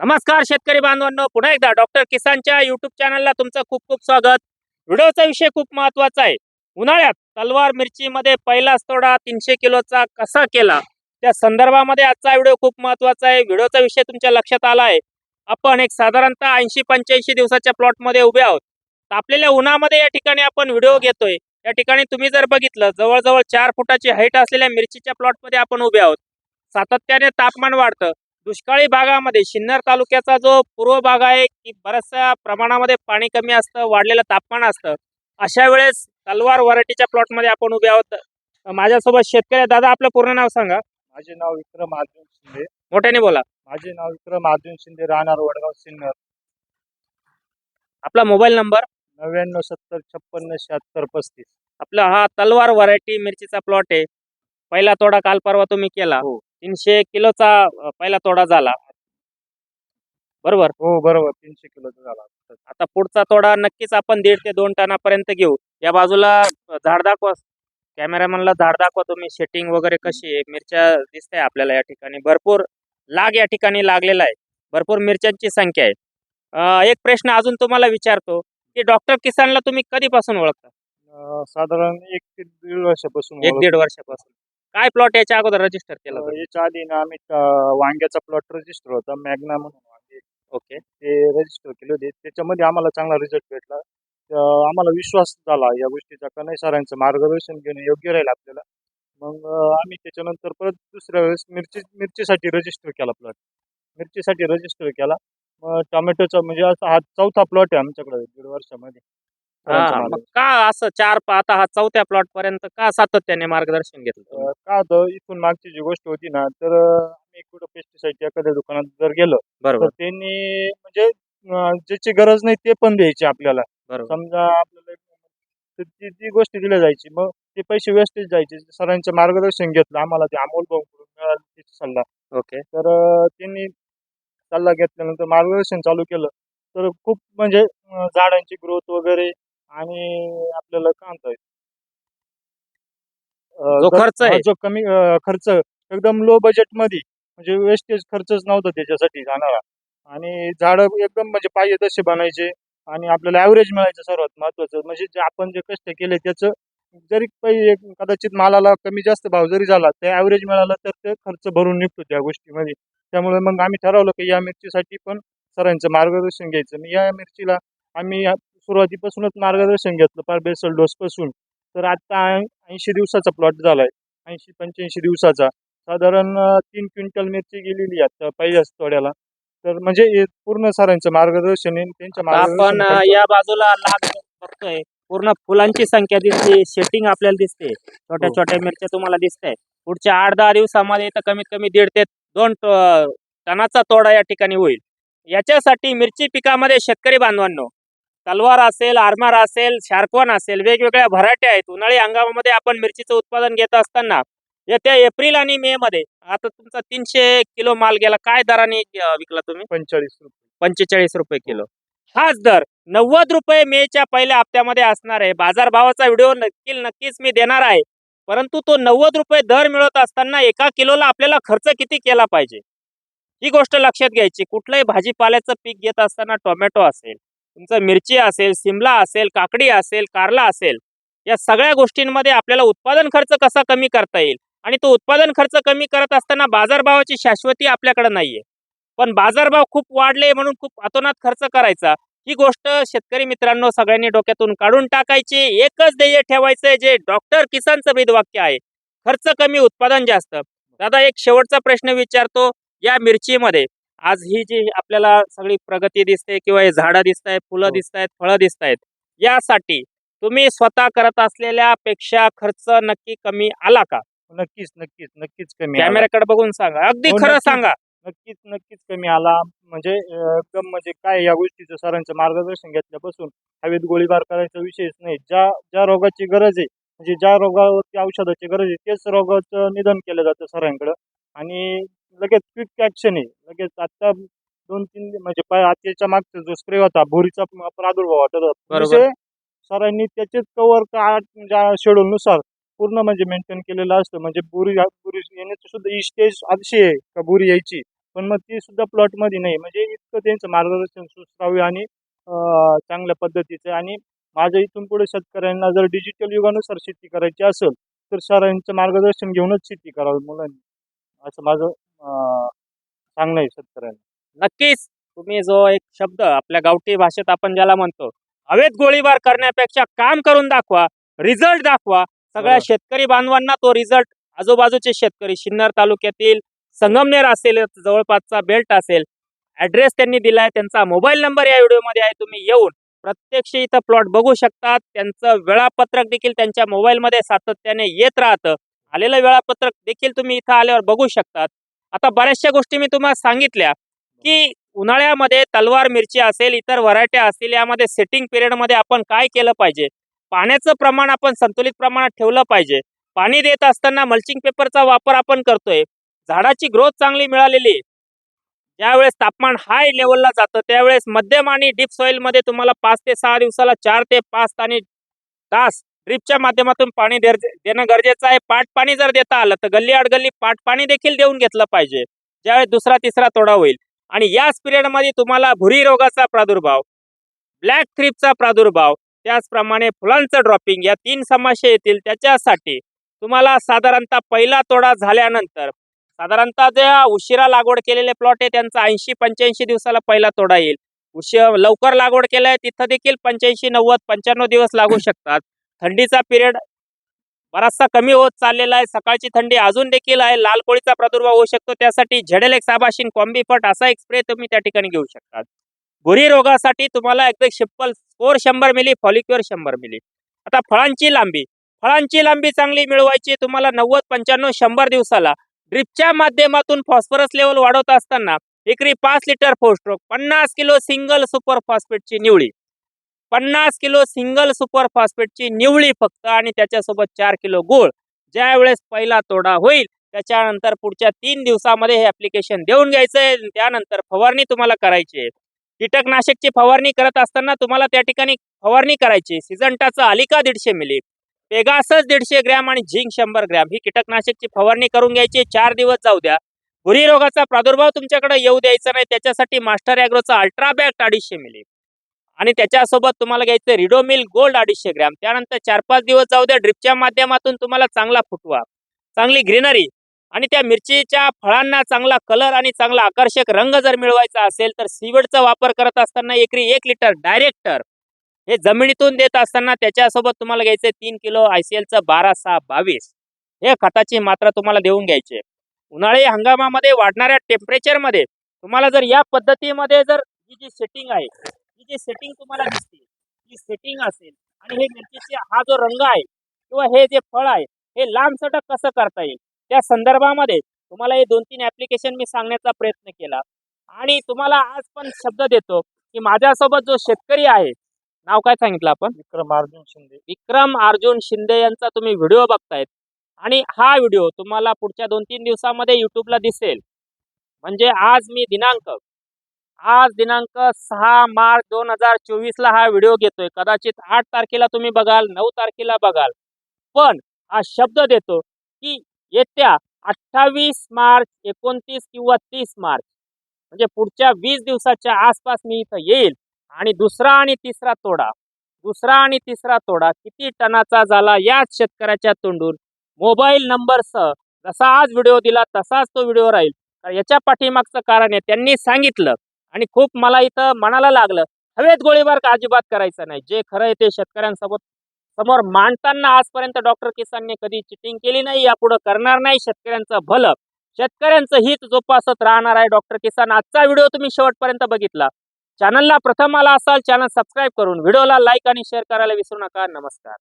नमस्कार शेतकरी बांधवांनो पुन्हा एकदा डॉक्टर किसानच्या युट्यूब चॅनलला तुमचं खूप खूप स्वागत. व्हिडिओचा विषय खूप महत्त्वाचा आहे. उन्हाळ्यात तलवार मिरचीमध्ये पहिलाच तोडा तीनशे किलोचा कसा केला? त्या संदर्भामध्ये आजचा व्हिडिओ खूप महत्त्वाचा आहे. व्हिडिओचा विषय तुमच्या लक्षात आला आहे. आपण एक साधारणतः ऐंशी पंच्याऐंशी दिवसाच्या प्लॉटमध्ये उभे आहोत. तापलेल्या उन्हामध्ये या ठिकाणी आपण व्हिडिओ घेतोय. या ठिकाणी तुम्ही जर बघितलं जवळजवळ चार फुटाची हाईट असलेल्या मिरचीच्या प्लॉटमध्ये आपण उभे आहोत. सातत्याने तापमान वाढतं. दुष्काळी भागामध्ये सिन्नर तालुक्याचा जो पूर्व भाग आहे की बऱ्याचशा प्रमाणामध्ये पाणी कमी असतं वाढलेलं तापमान असतं. अशा वेळेस तलवार व्हरायटीच्या प्लॉटमध्ये आपण उभे आहोत. माझ्यासोबत शेतकरी. दादा आपलं पूर्ण नाव सांगा. माझे नाव विक्रम अर्जुन शिंदे. मोठ्याने बोला. माझे नाव विक्रम अर्जुन शिंदे राहणार वडगाव सिन्नर आपला मोबाईल नंबर? नव्याण्णव सत्तर छप्पन्न शहात्तर पस्तीस. आपला हा तलवार व्हरायटी मिरचीचा प्लॉट आहे. पहिला तोडा काल परवा तुम्ही केला. हो. तीनशे किलोचा पहिला तोडा झाला. बरोबर? हो बरोबर. तीनशे किलोचा झाला. आता पुढचा तोडा नक्कीच आपण दीड ते दोन टनापर्यंत घेऊ. या बाजूला झाड दाखवा. कॅमेरामॅनला झाड दाखवा तुम्ही. सेटिंग वगैरे कशी आहे? मिरच्या दिसते आपल्याला या ठिकाणी. भरपूर लाग या ठिकाणी लागलेला आहे. भरपूर मिरच्यांची संख्या आहे. एक प्रश्न अजून तुम्हाला विचारतो की डॉक्टर किसानला तुम्ही कधीपासून ओळखता? साधारण एक ते दीड वर्षापासून एक दीड वर्षापासून. काय प्लॉट याच्या अगोदर रजिस्टर केला याच्या आधी ना आम्ही अं, वांग्याचा प्लॉट रजिस्टर होता मॅग्ना म्हणून वांगे. ओके ते रजिस्टर केले होते. त्याच्यामध्ये आम्हाला चांगला रिझल्ट भेटला. अं, आम्हाला विश्वास झाला या गोष्टीचा का नाही सरांचं मार्गदर्शन घेणं योग्य राहील आपल्याला. मग अं, आम्ही त्याच्यानंतर परत दुसऱ्या वेळेस मिरची मिरचीसाठी रजिस्टर केला प्लॉट मिरचीसाठी रजिस्टर केला. मग टोमॅटोचा म्हणजे असा हा चौथा प्लॉट आहे आमच्याकडे दीड वर्षामध्ये. हा, मग. का असं चार पा- आता हा चौथ्या प्लॉट पर्यंत का सातत्याने मार्गदर्शन घेतलं काय होतं इथून मागची जी गोष्ट होती ना तर अं, आम्ही कुठं पेस्टिसाईडच्या एखाद्या दुकानात जर गेलो तर बरोबर त्यांनी म्हणजे अं, ज्याची गरज नाही ते पण द्यायचे आपल्याला. बरोबर. समजा आपल्याला एक- तर ती ती गोष्ट दिल्या जायची मग ते पैसे वेस्टेज जायचे. सरांचं मार्गदर्शन घेतलं आम्हाला ते अमोल भाऊकडून मिळाला सल्ला. ओके. तर अं, त्यांनी सल्ला घेतल्यानंतर मार्गदर्शन चालू केलं. तर खूप म्हणजे अं, झाडांची ग्रोथ वगैरे आणि आपल्याला काय म्हणता येईल अं, जो खर्च आहे. जो कमी अं, खर्च एकदम लो बजेटमध्ये म्हणजे वेस्टेज खर्चच नव्हता त्याच्यासाठी जाणारा. आणि झाडं एकदम म्हणजे पाहिजे तसे बनायचे आणि आपल्याला ॲव्हरेज मिळायचं सर्वात महत्त्वाचं म्हणजे जे आपण जे कष्ट केले त्याचं जरी एक कदाचित मालाला कमी जास्त भाव जरी झाला ते ॲव्हरेज मिळालं तर ते खर्च भरून निघतो त्या गोष्टीमध्ये. त्यामुळे मग आम्ही ठरवलं की या मिरचीसाठी पण सरांचं मार्गदर्शन घ्यायचं. मी या मिरचीला आम्ही सुरुवातीपासूनच मार्गदर्शन घेतलं पार बेसल डोसपासून. तर आता ऐंशी दिवसाचा प्लॉट झाला आहे ऐंशी पंच्याऐंशी दिवसाचा. साधारण तीन क्विंटल मिरची गेलेली आहे आता पहिल्याच तोड्याला. तर म्हणजे पूर्ण सरांचं मार्गदर्शन त्यांच्या आपण या बाजूला लाग बघतोय पूर्ण फुलांची संख्या दिसते सेटिंग आपल्याला दिसते. छोट्या हो. छोट्या मिरच्या तुम्हाला दिसतंय पुढच्या आठ दहा दिवसामध्ये तर कमीत कमी दीड ते दोन टनाचा तोडा या ठिकाणी होईल. याच्यासाठी मिरची पिकामध्ये शेतकरी बांधवांनो तलवार असेल आरमार असेल शार्कवन असेल वेगवेगळ्या व्हरायटी आहेत. उन्हाळी हंगामामध्ये आपण मिरचीचं उत्पादन घेत असताना येत्या एप्रिल आणि मे मध्ये आता तुमचा तीनशे किलो माल गेला काय दराने विकला तुम्ही? पंचेचाळीस रुपये. पंचेचाळीस रुपये किलो. हाच दर नव्वद रुपये मेच्या पहिल्या हप्त्यामध्ये असणार आहे. बाजारभावाचा व्हिडिओ नक्की नक्कीच मी देणार आहे. परंतु तो नव्वद रुपये दर मिळत असताना एका किलोला आपल्याला खर्च किती केला पाहिजे? ही गोष्ट लक्षात घ्यायची. कुठलंही भाजीपाल्याचं पीक घेत असताना टोमॅटो असेल तुमचं मिरची असेल सिमला असेल काकडी असेल कारला असेल या सगळ्या गोष्टींमध्ये आपल्याला उत्पादन खर्च कसा कमी करता येईल? आणि तो उत्पादन खर्च कमी करत असताना बाजारभावाची शाश्वती आपल्याकडे नाहीये. पण बाजारभाव खूप वाढले म्हणून खूप अतोनात खर्च करायचा. ही गोष्ट शेतकरी मित्रांनो सगळ्यांनी डोक्यातून काढून टाकायची. एकच ध्येय ठेवायचंय जे डॉक्टर किसानचं वेदवाक्य आहे. खर्च कमी उत्पादन जास्त. दादा एक शेवटचा प्रश्न विचारतो या मिरचीमध्ये. आज ही जी आपल्याला सगळी प्रगती दिसते किंवा हे झाडं दिसत आहेत फुलं हो. दिसत आहेत फळं दिसत आहेत यासाठी तुम्ही स्वतः करत असलेल्या पेक्षा खर्च नक्की कमी आला का नक्कीच नक्कीच नक्कीच कमी आला. कॅमेऱ्याकडे बघून सांगा अगदी हो, खरं. सांगा नक्कीच नक्कीच कमी आला म्हणजे अं, एकदम म्हणजे काय या गोष्टीचं सरांचं मार्गदर्शन घेतल्यापासून हवेत गोळीबार करायचा विषयच नाही ज्या ज्या रोगाची गरज आहे म्हणजे ज्या रोगावरती औषधाची गरज आहे तेच रोगाचं निधन केलं जातं सरांकडं आणि लगेच क्विक ॲक्शन आहे. लगेच आता दोन तीन म्हणजे पाय आत्याच्या मागचा जो स्प्रे होता भुरीचा प्रादुर्भाव वाटत होता. बरोबर. म्हणजे सरांनी त्याचेच कवर का शेड्यूलनुसार पूर्ण म्हणजे मेंटेन केलेलं असतं. म्हणजे बुरी बुरी येण्याचं सुद्धा ही स्टेज अतिशय आहे का बुरी यायची. पण मग ती सुद्धा प्लॉटमध्ये नाही. म्हणजे इतकं त्यांचं मार्गदर्शन सुश्राव्य आणि अं, चांगल्या पद्धतीचं आणि माझ्या इथून पुढे शेतकऱ्यांना जर डिजिटल युगानुसार शेती करायची असेल तर सरांचं मार्गदर्शन घेऊनच शेती करावी मुलांनी. असं माझं सांगणं आहे शेतकऱ्यांना नक्कीच. तुम्ही जो एक शब्द आपल्या गावठी भाषेत आपण ज्याला म्हणतो हवेत गोळीबार करण्यापेक्षा काम करून दाखवा रिझल्ट दाखवा. सगळ्या बरोबर. शेतकरी बांधवांना तो रिझल्ट आजूबाजूचे शेतकरी सिन्नर तालुक्यातील संगमनेर असेल जवळपासचा बेल्ट असेल ऍड्रेस त्यांनी दिलाय त्यांचा मोबाईल नंबर या व्हिडिओमध्ये आहे तुम्ही येऊन प्रत्यक्ष इथं प्लॉट बघू शकतात. त्यांचं वेळापत्रक देखील त्यांच्या मोबाईलमध्ये सातत्याने येत राहतं. आलेलं वेळापत्रक देखील तुम्ही इथं आल्यावर बघू शकतात. आता बऱ्याचशा गोष्टी मी तुम्हाला सांगितल्या की उन्हाळ्यामध्ये तलवार मिरची असेल इतर व्हरायट्या असतील यामध्ये सेटिंग पिरियडमध्ये आपण काय केलं पाहिजे? पाण्याचं प्रमाण आपण संतुलित प्रमाणात ठेवलं पाहिजे. पाणी देत असताना मल्चिंग पेपरचा वापर आपण करतोय. झाडाची ग्रोथ चांगली मिळालेली. आहे. ज्यावेळेस तापमान हाय लेवलला जातं त्यावेळेस मध्यम आणि डीप सॉइलमध्ये तुम्हाला पाच ते सहा दिवसाला चार ते पाच आणि तास ड्रीपच्या माध्यमातून पाणी देणं गरजेचं आहे. पाट पाणी जर देता आलं तर गल्ली अडगल्ली पाट पाणी देखील देऊन घेतलं पाहिजे. ज्यावेळेस दुसरा तिसरा तोडा होईल. आणि याच पिरियडमध्ये तुम्हाला भुरी रोगाचा प्रादुर्भाव ब्लॅक थ्रिपचा प्रादुर्भाव त्याचप्रमाणे फुलांचं ड्रॉपिंग या तीन समस्या येतील त्याच्यासाठी तुम्हाला साधारणतः पहिला तोडा झाल्यानंतर साधारणतः ज्या उशिरा लागवड केलेले प्लॉट आहे त्यांचा ऐंशी पंच्याऐंशी दिवसाला पहिला तोडा येईल. उशीर लवकर लागवड केलाय तिथं देखील पंच्याऐंशी नव्वद पंच्याण्णव दिवस लागू शकतात. थंडीचा पिरियड बराचसा कमी होत चाललेला आहे. सकाळची थंडी अजून देखील आहे. लाल कोळीचा प्रादुर्भाव होऊ शकतो. त्यासाठी झेडेल एक साबाशीन कॉम्बिफट असा एक स्प्रे तुम्ही त्या ठिकाणी घेऊ शकता. भुरी रोगासाठी तुम्हाला एकदम सिंपल स्कोर शंभर मिली फॉलिक्युअर शंभर मिली आता फळांची लांबी. फळांची लांबी चांगली मिळवायची तुम्हाला नव्वद पंच्याण्णव शंभर दिवसाला. ड्रिपच्या माध्यमातून फॉस्फरस लेवल वाढवत असताना एकरी पाच लिटर फोस्ट्रोक पन्नास किलो सिंगल सुपर फॉस्फेटची निवळी पन्नास किलो सिंगल सुपर फॉस्फेटची निवळी फक्त आणि त्याच्यासोबत चार किलो गूळ. ज्या वेळेस पहिला तोडा होईल त्याच्यानंतर पुढच्या तीन दिवसामध्ये हे ॲप्लिकेशन देऊन घ्यायचंय त्यानंतर फवारणी तुम्हाला करायची आहे. कीटकनाशकची फवारणी करत असताना तुम्हाला त्या ठिकाणी फवारणी करायची सिजंटाचा अलिका दीडशे मिली पेगासच दीडशे ग्रॅम आणि झिंक शंभर ग्रॅम ही कीटकनाशकची फवारणी करून घ्यायची चार दिवस जाऊ द्या. भुरी रोगाचा प्रादुर्भाव तुमच्याकडे येऊ द्यायचा नाही. त्याच्यासाठी मास्टर अॅग्रोचा अल्ट्राबॅक्ट अडीचशे मिली. आणि त्याच्यासोबत तुम्हाला घ्यायचं रिडोमिल गोल्ड अडीचशे ग्रॅम. त्यानंतर चार पाच दिवस जाऊ द्या ड्रिपच्या माध्यमातून तुम्हाला चांगला फुटवा चांगली ग्रीनरी आणि त्या मिरचीच्या फळांना चांगला कलर आणि चांगला आकर्षक रंग जर मिळवायचा असेल तर सीवडचा वापर करत असताना एकरी एक लिटर डायरेक्टर हे जमिनीतून देत असताना त्याच्यासोबत तुम्हाला घ्यायचे तीन किलो आय सी एलचं बारा सहा बावीस. हे खताची मात्रा तुम्हाला देऊन घ्यायची उन्हाळी हंगामामध्ये वाढणाऱ्या टेम्परेचरमध्ये तुम्हाला जर या पद्धतीमध्ये जर ही जी सेटिंग आहे जी सेटिंग तुम्हाला दिसते ही सेटिंग असेल आणि हे मिरचीचे हा जो रंग आहे किंवा हे जे फळ आहे हे लांब सटक कसं करता येईल? त्या संदर्भामध्ये तुम्हाला हे दोन तीन ऍप्लिकेशन मी सांगण्याचा प्रयत्न केला. आणि तुम्हाला आज पण शब्द देतो की माझ्यासोबत जो शेतकरी आहे नाव काय सांगितलं आपण? विक्रम अर्जुन शिंदे. विक्रम अर्जुन शिंदे यांचा तुम्ही व्हिडिओ बघतायत. आणि हा व्हिडिओ तुम्हाला पुढच्या दोन तीन दिवसामध्ये युट्यूबला दिसेल. म्हणजे आज मी दिनांक आज दिनांक सहा मार्च दोन हजार चोवीसला हा व्हिडिओ घेतोय. कदाचित आठ तारखेला तुम्ही बघाल नऊ तारखेला बघाल. पण हा शब्द देतो की येत्या अठ्ठावीस मार्च एकोणतीस किंवा तीस मार्च म्हणजे पुढच्या वीस दिवसाच्या आसपास मी इथं येईल आणि दुसरा आणि तिसरा तोडा दुसरा आणि तिसरा तोडा किती टनाचा झाला याच शेतकऱ्याच्या तोंडून मोबाईल नंबरसह जसा आज व्हिडिओ दिला तसाच तो व्हिडिओ राहील. याच्या पाठीमागचं कारण आहे त्यांनी सांगितलं आणि खूप मला इथं मनाला लागलं हवेत गोळीबार का अजिबात करायचा नाही. जे खरं आहे ते शेतकऱ्यांसोबत समोर मांडताना आजपर्यंत डॉक्टर किसानने कधी चिटिंग केली नाही यापुढे करणार नाही शेतकऱ्यांचं भलं. शेतकऱ्यांचं हित जोपासत राहणार आहे डॉक्टर किसान. आजचा व्हिडिओ तुम्ही शेवटपर्यंत बघितला. चॅनलला प्रथम आला असाल चॅनल सबस्क्राईब करून. व्हिडिओला लाईक आणि शेअर करायला विसरू नका. नमस्कार.